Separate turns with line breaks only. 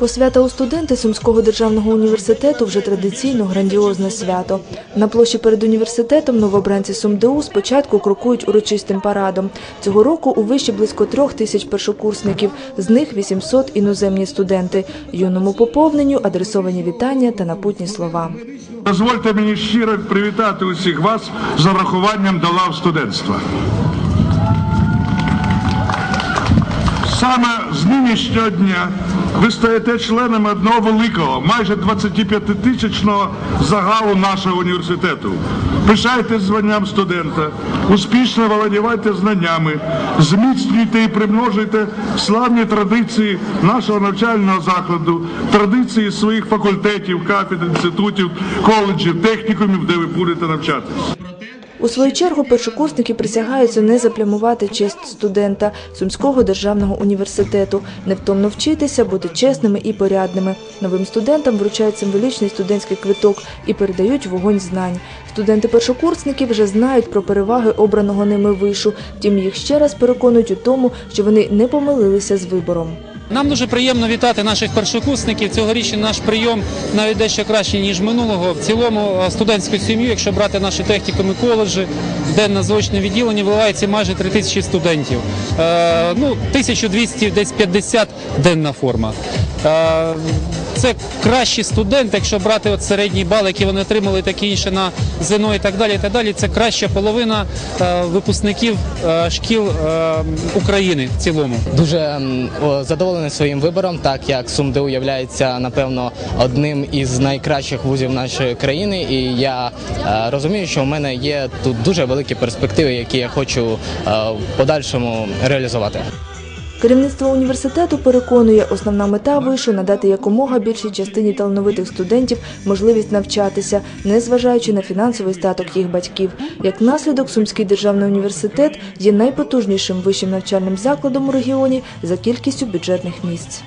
Посвята у студенти Сумського державного університету вже традиційно грандіозне свято. На площі перед університетом новобранці СумДУ спочатку крокують урочистим парадом. Цього року у виші близько трьох тисяч першокурсників, з них 800 іноземні студенти. Юному поповненню адресовані вітання та напутні слова.
Дозвольте мені щиро привітати усіх вас з урахуванням до лав студентства. Саме з нинішнього дня ви стаєте членами одного великого, майже 25-тисячного загалу нашого університету. Пишайтесь званням студента, успішно володівайте знаннями, зміцнюйте і примножуйте славні традиції нашого навчального закладу, традиції своїх факультетів, кафедр, інститутів, коледжів, технікумів, де ви будете навчатися.
У свою чергу першокурсники присягаються не заплямувати честь студента Сумського державного університету, невтомно вчитися, бути чесними і порядними. Новим студентам вручають символічний студентський квиток і передають вогонь знань. Студенти-першокурсники вже знають про переваги обраного ними вишу, втім їх ще раз переконують у тому, що вони не помилилися з вибором.
Нам дуже приємно вітати наших першокурсників. Цьогорічний наш прийом навіть дещо краще ніж минулого. В цілому е, студентську сім'ю, якщо брати наші технікуми коледжі, де на заочне відділення виливається майже 3 тисячі студентів. Е, ну, 1200, десь 50 денна форма. Е, це кращі студенти, якщо брати от середній бал, який вони отримали, таке інше на ЗНО і так далі. І так далі. Це краща половина е, випускників е, шкіл е, України в цілому.
Дуже м, о, задоволений своїм вибором, так як СумДУ є напевно одним із найкращих вузів нашої країни, і я е, розумію, що в мене є тут дуже великі перспективи, які я хочу е, в подальшому реалізувати.
Керівництво університету переконує, основна мета вишу надати якомога більшій частині талановитих студентів можливість навчатися, незважаючи на фінансовий статок їх батьків. Як наслідок, Сумський державний університет є найпотужнішим вищим навчальним закладом у регіоні за кількістю бюджетних місць.